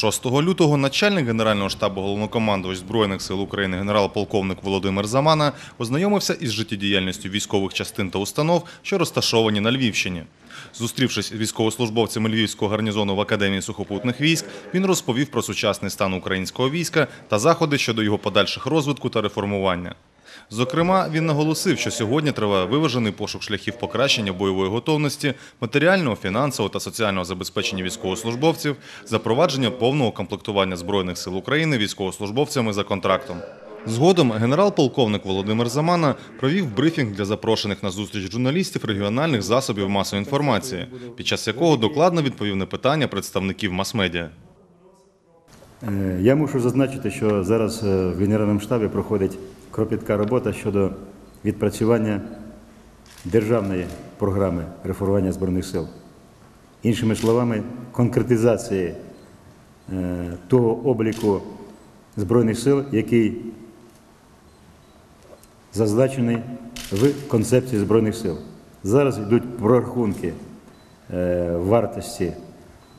6 лютого начальник Генерального штабу головнокомандувач Збройних сил України генерал-полковник Володимир Замана ознайомився із життєдіяльністю військових частин та установ, що розташовані на Львівщині. Зустрівшись з військовослужбовцями Львівського гарнізону в Академії сухопутних військ, він розповів про сучасний стан українського війська та заходи щодо його подальших розвитку та реформування. Зокрема, він наголосив, що сьогодні триває виважений пошук шляхів покращення бойової готовності, матеріального, фінансового та соціального забезпечення військовослужбовців, запровадження повного комплектування Збройних сил України військовослужбовцями за контрактом. Згодом генерал-полковник Володимир Замана провів брифінг для запрошених на зустріч журналістів регіональних засобів масової інформації, під час якого докладно відповів на питання представників мас-медіа. Е, Я мушу зазначити, що зараз е, в Генеральному штабі проходить кропітка робота щодо відпрацювання державної програми реформування Збройних сил. Іншими словами, конкретизації е, того обліку Збройних сил, який зазначений в концепції Збройних сил. Зараз йдуть прорахунки е, вартості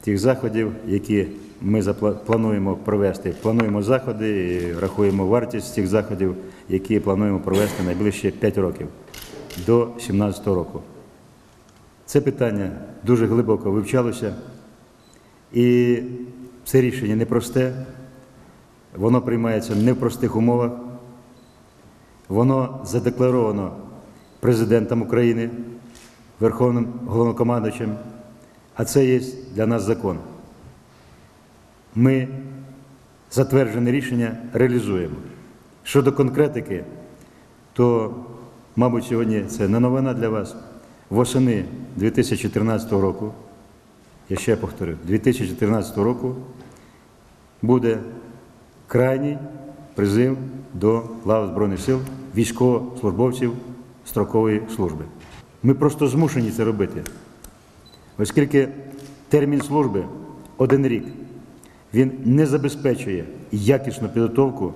тих заходів, які ми плануємо провести. Плануємо заходи, і рахуємо вартість цих заходів, які плануємо провести найближчі 5 років до 2017 року. Це питання дуже глибоко вивчалося, і це рішення непросте, воно приймається не в простих умовах, воно задекларовано президентом України, Верховним головнокомандуючим, а це є для нас закон. Ми затверджене рішення реалізуємо. Щодо конкретики, то, мабуть, сьогодні це не новина для вас. Восени 2014 року, я ще повторю, 2014 року буде крайній призив до лав Збройних сил військовослужбовців строкової служби. Ми просто змушені це робити, оскільки термін служби один рік, він не забезпечує якісну підготовку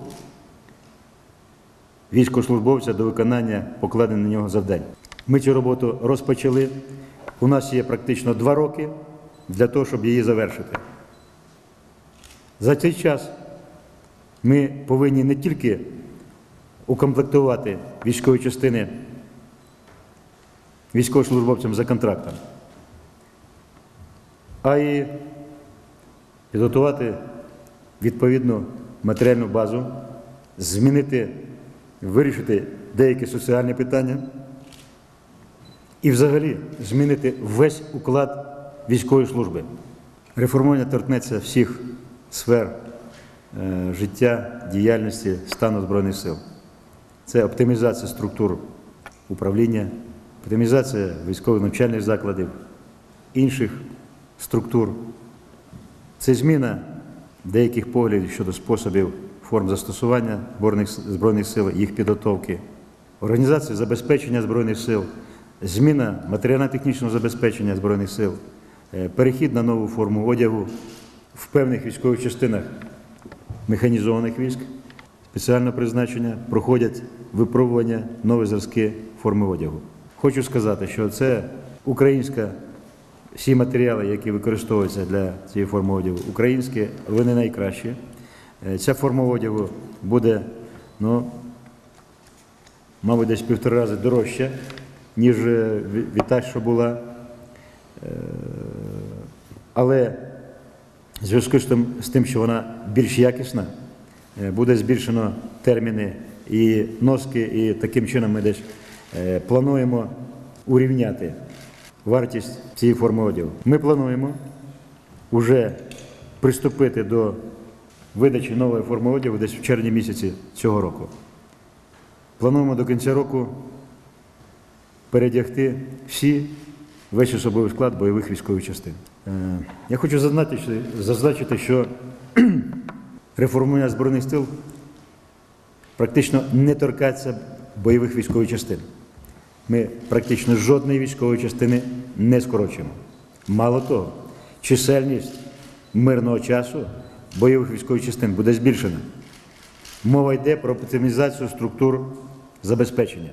військовослужбовця до виконання покладених на нього завдань. Ми цю роботу розпочали. У нас є практично два роки для того, щоб її завершити. За цей час ми повинні не тільки укомплектувати військові частини військовослужбовцям за контрактом, а й підготувати відповідну матеріальну базу, змінити, вирішити деякі соціальні питання і взагалі змінити весь уклад військової служби. Реформування торкнеться всіх сфер е, життя, діяльності, стану Збройних сил. Це оптимізація структур управління, оптимізація військових навчальних закладів, інших структур. Це зміна деяких поглядів щодо способів форм застосування Збройних, сил, їх підготовки, організація забезпечення Збройних сил, зміна матеріально-технічного забезпечення Збройних сил, е, перехід на нову форму одягу в певних військових частинах механізованих військ спеціального призначення проходять випробування нові зразки форми одягу. Хочу сказати, що це українська всі матеріали, які використовуються для цієї форми одягу, українські, вони найкращі. Е, Ця форма одягу буде, ну, мабуть, десь півтора рази дорожча, ніж е, від та, що була. Е, Але в зв'язку з тим, що вона більш якісна, буде збільшено терміни і носки, і таким чином ми десь плануємо урівняти вартість цієї форми одягу. Ми плануємо вже приступити до видачі нової форми одягу десь в червні місяці цього року. Плануємо до кінця року передягти всі весь особовий склад бойових військових частин. Е, Я хочу зазначити, зазначити, що реформування Збройних сил практично не торкається бойових військових частин. Ми практично жодної військової частини не скорочуємо. Мало того, чисельність мирного часу бойових військових частин буде збільшена. Мова йде про оптимізацію структур забезпечення.